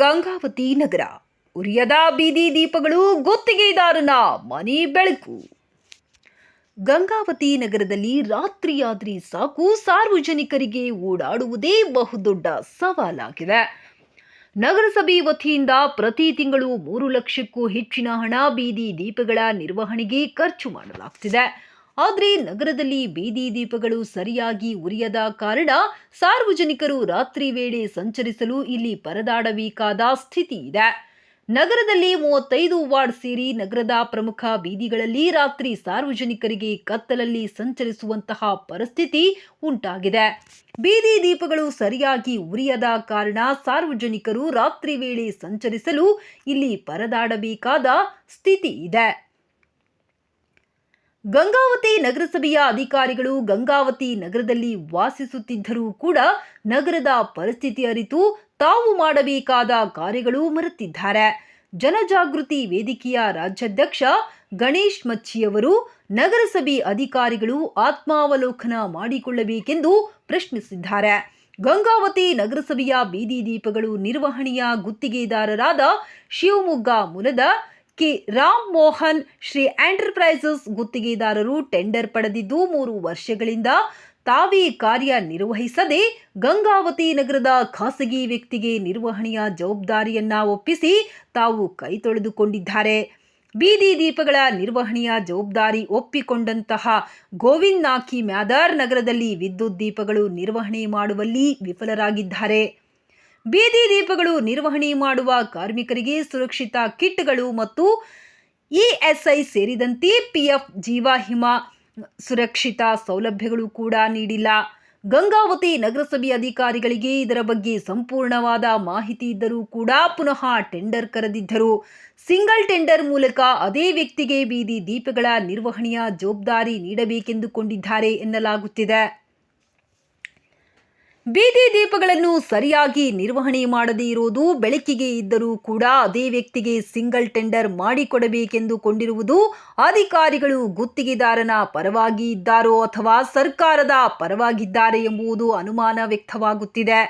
ಗಂಗಾವತಿ ನಗರ. ಉರಿಯದ ಬೀದಿ ದೀಪಗಳು ಗುತ್ತಿಗೆದಾರನ ಮನೆ ಬೆಳಕು. ಗಂಗಾವತಿ ನಗರದಲ್ಲಿ ರಾತ್ರಿಯಾದ್ರಿ ಸಾಕು ಸಾರ್ವಜನಿಕರಿಗೆ ಓಡಾಡುವುದೇ ಬಹುದೊಡ್ಡ ಸವಾಲಾಗಿದೆ. ನಗರಸಭೆ ವತಿಯಿಂದ ಪ್ರತಿ ತಿಂಗಳು ಮೂರು ಲಕ್ಷಕ್ಕೂ ಹೆಚ್ಚಿನ ಹಣ ಬೀದಿ ದೀಪಗಳ ನಿರ್ವಹಣೆಗೆ ಖರ್ಚು ಮಾಡಲಾಗ್ತಿದೆ. ಆದರೆ ನಗರದಲ್ಲಿ ಬೀದಿ ದೀಪಗಳು ಸರಿಯಾಗಿ ಉರಿಯದ ಕಾರಣ ಸಾರ್ವಜನಿಕರು ರಾತ್ರಿ ವೇಳೆ ಸಂಚರಿಸಲು ಇಲ್ಲಿ ಪರದಾಡಬೇಕಾದ ಸ್ಥಿತಿ ಇದೆ. ನಗರದಲ್ಲಿ ಮೂವತ್ತೈದು ವಾರ್ಡ್ ಸೇರಿ ನಗರದ ಪ್ರಮುಖ ಬೀದಿಗಳಲ್ಲಿ ರಾತ್ರಿ ಸಾರ್ವಜನಿಕರಿಗೆ ಕತ್ತಲಲ್ಲಿ ಸಂಚರಿಸುವಂತಹ ಪರಿಸ್ಥಿತಿ ಉಂಟಾಗಿದೆ. ಬೀದಿ ದೀಪಗಳು ಸರಿಯಾಗಿ ಉರಿಯದ ಕಾರಣ ಸಾರ್ವಜನಿಕರು ರಾತ್ರಿ ವೇಳೆ ಸಂಚರಿಸಲು ಇಲ್ಲಿ ಪರದಾಡಬೇಕಾದ ಸ್ಥಿತಿ ಇದೆ. ಗಂಗಾವತಿ ನಗರಸಭೆಯ ಅಧಿಕಾರಿಗಳು ಗಂಗಾವತಿ ನಗರದಲ್ಲಿ ವಾಸಿಸುತ್ತಿದ್ದರೂ ಕೂಡ ನಗರದ ಪರಿಸ್ಥಿತಿ ಅರಿತು ತಾವು ಮಾಡಬೇಕಾದ ಕಾರ್ಯಗಳು ಮರೆತಿದ್ದಾರೆ. ಜನಜಾಗೃತಿ ವೇದಿಕೆಯ ರಾಜ್ಯಾಧ್ಯಕ್ಷ ಗಣೇಶ್ ಮಚ್ಚಿಯವರು ನಗರಸಭೆ ಅಧಿಕಾರಿಗಳು ಆತ್ಮಾವಲೋಕನ ಮಾಡಿಕೊಳ್ಳಬೇಕೆಂದು ಪ್ರಶ್ನಿಸಿದ್ದಾರೆ. ಗಂಗಾವತಿ ನಗರಸಭೆಯ ಬೀದಿ ದೀಪಗಳು ನಿರ್ವಹಣೆಯ ಗುತ್ತಿಗೆದಾರರಾದ ಶಿವಮೊಗ್ಗ ಮೂಲದ ಕೆ ರಾಮ್ ಮೋಹನ್ ಶ್ರೀ ಎಂಟರ್ಪ್ರೈಸಸ್ ಗುತ್ತಿಗೆದಾರರು ಟೆಂಡರ್ ಪಡೆದಿದ್ದು ಮೂರು ವರ್ಷಗಳಿಂದ ತಾವೇ ಕಾರ್ಯ ನಿರ್ವಹಿಸದೆ ಗಂಗಾವತಿ ನಗರದ ಖಾಸಗಿ ವ್ಯಕ್ತಿಗೆ ನಿರ್ವಹಣೆಯ ಜವಾಬ್ದಾರಿಯನ್ನ ಒಪ್ಪಿಸಿ ತಾವು ಕೈ ತೊಳೆದುಕೊಂಡಿದ್ದಾರೆ. ಬೀದಿ ದೀಪಗಳ ನಿರ್ವಹಣೆಯ ಜವಾಬ್ದಾರಿ ಒಪ್ಪಿಕೊಂಡಂತಹ ಗೋವಿಂದ್ ನಾಕಿ ಮ್ಯಾದಾರ್ ನಗರದಲ್ಲಿ ವಿದ್ಯುತ್ ದೀಪಗಳು ನಿರ್ವಹಣೆ ಮಾಡುವಲ್ಲಿ ವಿಫಲರಾಗಿದ್ದಾರೆ. ಬೀದಿ ದೀಪಗಳು ನಿರ್ವಹಣೆ ಮಾಡುವ ಕಾರ್ಮಿಕರಿಗೆ ಸುರಕ್ಷಿತ ಕಿಟ್ಗಳು ಮತ್ತು ಇಎಸ್ಐ ಸೇರಿದಂತೆ ಪಿಎಫ್ ಜೀವ ಹಿಮ ಸುರಕ್ಷಿತ ಸೌಲಭ್ಯಗಳು ಕೂಡ ನೀಡಿಲ್ಲ. ಗಂಗಾವತಿ ನಗರಸಭೆ ಅಧಿಕಾರಿಗಳಿಗೆ ಇದರ ಬಗ್ಗೆ ಸಂಪೂರ್ಣವಾದ ಮಾಹಿತಿ ಇದ್ದರೂ ಕೂಡ ಪುನಃ ಟೆಂಡರ್ ಕರೆದಿದ್ದರು. ಸಿಂಗಲ್ ಟೆಂಡರ್ ಮೂಲಕ ಅದೇ ವ್ಯಕ್ತಿಗೆ ಬೀದಿ ದೀಪಗಳ ನಿರ್ವಹಣೆಯ ಜವಾಬ್ದಾರಿ ನೀಡಬೇಕೆಂದುಕೊಂಡಿದ್ದಾರೆ ಎನ್ನಲಾಗುತ್ತಿದೆ. ಬೀದಿ ದೀಪಗಳನ್ನು ಸರಿಯಾಗಿ ನಿರ್ವಹಣೆ ಮಾಡದೇ ಇರುವುದು ಬೆಳಕಿಗೆ ಇದ್ದರೂ ಕೂಡ ಅದೇ ವ್ಯಕ್ತಿಗೆ ಸಿಂಗಲ್ ಟೆಂಡರ್ ಮಾಡಿಕೊಡಬೇಕೆಂದು ಕೊಂಡಿರುವುದು ಅಧಿಕಾರಿಗಳು ಗುತ್ತಿಗೆದಾರನ ಪರವಾಗಿ ಇದ್ದಾರೋ ಅಥವಾ ಸರ್ಕಾರದ ಪರವಾಗಿದ್ದಾರೆ ಎಂಬುದು ಅನುಮಾನ ವ್ಯಕ್ತವಾಗುತ್ತಿದೆ.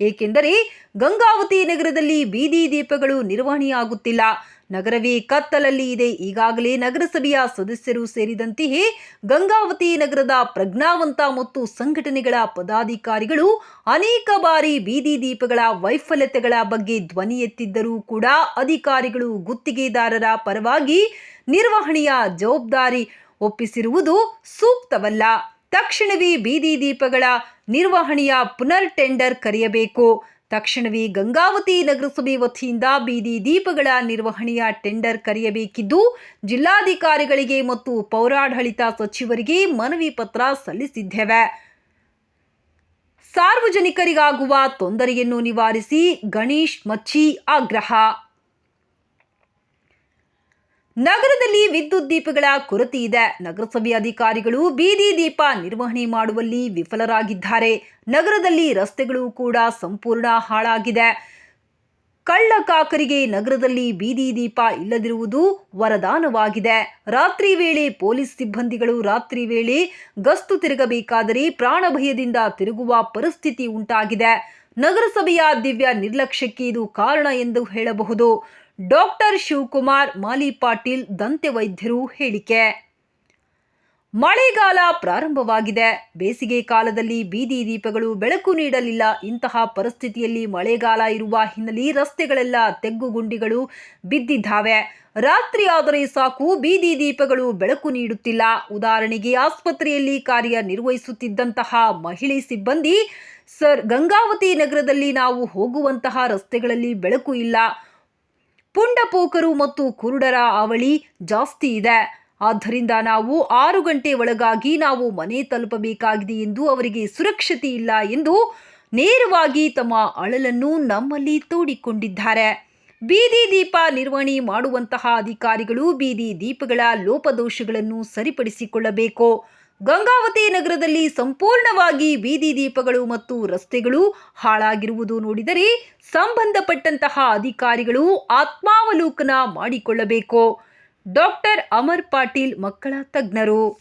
ಏಕೆಂದರೆ ಗಂಗಾವತಿ ನಗರದಲ್ಲಿ ಬೀದಿ ದೀಪಗಳು ನಿರ್ವಹಣೆಯಾಗುತ್ತಿಲ್ಲ. ನಗರವೇ ಕತ್ತಲಲ್ಲಿ ಇದೆ. ಈಗಾಗಲೇ ನಗರಸಭೆಯ ಸದಸ್ಯರು ಸೇರಿದಂತೆಯೇ ಗಂಗಾವತಿ ನಗರದ ಪ್ರಜ್ಞಾವಂತ ಮತ್ತು ಸಂಘಟನೆಗಳ ಪದಾಧಿಕಾರಿಗಳು ಅನೇಕ ಬಾರಿ ಬೀದಿ ದೀಪಗಳ ವೈಫಲ್ಯತೆಗಳ ಬಗ್ಗೆ ಧ್ವನಿ ಎತ್ತಿದ್ದರೂ ಕೂಡ ಅಧಿಕಾರಿಗಳು ಗುತ್ತಿಗೆದಾರರ ಪರವಾಗಿ ನಿರ್ವಹಣೆಯ ಜವಾಬ್ದಾರಿ ಒಪ್ಪಿಸಿರುವುದು ಸೂಕ್ತವಲ್ಲ. ತಕ್ಷಣವೇ ಬೀದಿ ದೀಪಗಳ ನಿರ್ವಹಣೆಯ ಪುನರ್ ಟೆಂಡರ್ ಕರೆಯಬೇಕು. ತಕ್ಷಣವೇ ಗಂಗಾವತಿ ನಗರಸಭೆ ವತಿಯಿಂದ ಬೀದಿ ದೀಪಗಳ ನಿರ್ವಹಣೆಯ ಟೆಂಡರ್ ಕರೆಯಬೇಕಿದ್ದು, ಜಿಲ್ಲಾಧಿಕಾರಿಗಳಿಗೆ ಮತ್ತು ಪೌರಾಡಳಿತ ಸಚಿವರಿಗೆ ಮನವಿ ಪತ್ರ ಸಲ್ಲಿಸಿದ್ದೇವೆ. ಸಾರ್ವಜನಿಕರಿಗಾಗುವ ತೊಂದರೆಯನ್ನು ನಿವಾರಿಸಿ ಗಣೇಶ್ ಮಚ್ಚಿ ಆಗ್ರಹ. ನಗರದಲ್ಲಿ ವಿದ್ಯುತ್ ದೀಪಗಳ ಕೊರತೆ ಇದೆ. ನಗರಸಭೆ ಅಧಿಕಾರಿಗಳು ಬೀದಿ ದೀಪ ನಿರ್ವಹಣೆ ಮಾಡುವಲ್ಲಿ ವಿಫಲರಾಗಿದ್ದಾರೆ. ನಗರದಲ್ಲಿ ರಸ್ತೆಗಳು ಕೂಡ ಸಂಪೂರ್ಣ ಹಾಳಾಗಿದೆ. ಕಳ್ಳಕಾಕರಿಗೆ ನಗರದಲ್ಲಿ ಬೀದಿ ದೀಪ ಇಲ್ಲದಿರುವುದು ವರದಾನವಾಗಿದೆ. ರಾತ್ರಿ ವೇಳೆ ಪೊಲೀಸ್ ಸಿಬ್ಬಂದಿಗಳು ರಾತ್ರಿ ವೇಳೆ ಗಸ್ತು ತಿರುಗಬೇಕಾದರೆ ಪ್ರಾಣಭಯದಿಂದ ತಿರುಗುವ ಪರಿಸ್ಥಿತಿ ಉಂಟಾಗಿದೆ. ನಗರಸಭೆಯ ದಿವ್ಯ ನಿರ್ಲಕ್ಷ್ಯಕ್ಕೆ ಇದು ಕಾರಣ ಎಂದು ಹೇಳಬಹುದು. ಡಾಕ್ಟರ್ ಶಿವಕುಮಾರ್ ಮಾಲಿ ಪಾಟೀಲ್ ದಂತೆ ವೈದ್ಯರು ಹೇಳಿಕೆ. ಮಳೆಗಾಲ ಪ್ರಾರಂಭವಾಗಿದೆ. ಬೇಸಿಗೆ ಕಾಲದಲ್ಲಿ ಬೀದಿ ದೀಪಗಳು ಬೆಳಕು ನೀಡಲಿಲ್ಲ. ಇಂತಹ ಪರಿಸ್ಥಿತಿಯಲ್ಲಿ ಮಳೆಗಾಲ ಇರುವ ಹಿನ್ನೆಲೆ ರಸ್ತೆಗಳೆಲ್ಲ ತೆಗ್ಗುಗುಂಡಿಗಳು ಬಿದ್ದಿದ್ದಾವೆ. ರಾತ್ರಿ ಆದರೆ ಸಾಕು ಬೀದಿ ದೀಪಗಳು ಬೆಳಕು ನೀಡುತ್ತಿಲ್ಲ. ಉದಾಹರಣೆಗೆ ಆಸ್ಪತ್ರೆಯಲ್ಲಿ ಕಾರ್ಯನಿರ್ವಹಿಸುತ್ತಿದ್ದಂತಹ ಮಹಿಳೆ ಸಿಬ್ಬಂದಿ, ಸರ್ ಗಂಗಾವತಿ ನಗರದಲ್ಲಿ ನಾವು ಹೋಗುವಂತಹ ರಸ್ತೆಗಳಲ್ಲಿ ಬೆಳಕು ಇಲ್ಲ. ಪುಂಡಪೋಕರು ಮತ್ತು ಕುರುಡರ ಅವಳಿ ಜಾಸ್ತಿ ಇದೆ. ಆದ್ದರಿಂದ ನಾವು ಆರು ಗಂಟೆ ಒಳಗಾಗಿ ನಾವು ಮನೆ ತಲುಪಬೇಕಾಗಿದೆ ಎಂದು ಅವರಿಗೆ ಸುರಕ್ಷತೆ ಇಲ್ಲ ಎಂದು ನೇರವಾಗಿ ತಮ್ಮ ಅಳಲನ್ನು ನಮ್ಮಲ್ಲಿ ತೋಡಿಕೊಂಡಿದ್ದಾರೆ. ಬೀದಿ ದೀಪ ನಿರ್ವಹಣೆ ಮಾಡುವಂತಹ ಅಧಿಕಾರಿಗಳು ಬೀದಿ ದೀಪಗಳ ಲೋಪದೋಷಗಳನ್ನು ಸರಿಪಡಿಸಿಕೊಳ್ಳಬೇಕು. ಗಂಗಾವತಿ ನಗರದಲ್ಲಿ ಸಂಪೂರ್ಣವಾಗಿ ಬೀದಿ ದೀಪಗಳು ಮತ್ತು ರಸ್ತೆಗಳು ಹಾಳಾಗಿರುವುದು ನೋಡಿದರೆ ಸಂಬಂಧಪಟ್ಟಂತಹ ಅಧಿಕಾರಿಗಳು ಆತ್ಮಾವಲೋಕನ ಮಾಡಿಕೊಳ್ಳಬೇಕು. ಡಾಕ್ಟರ್ ಅಮರ್ ಪಾಟೀಲ್ ಮಕ್ಕಳ ತಜ್ಞರು.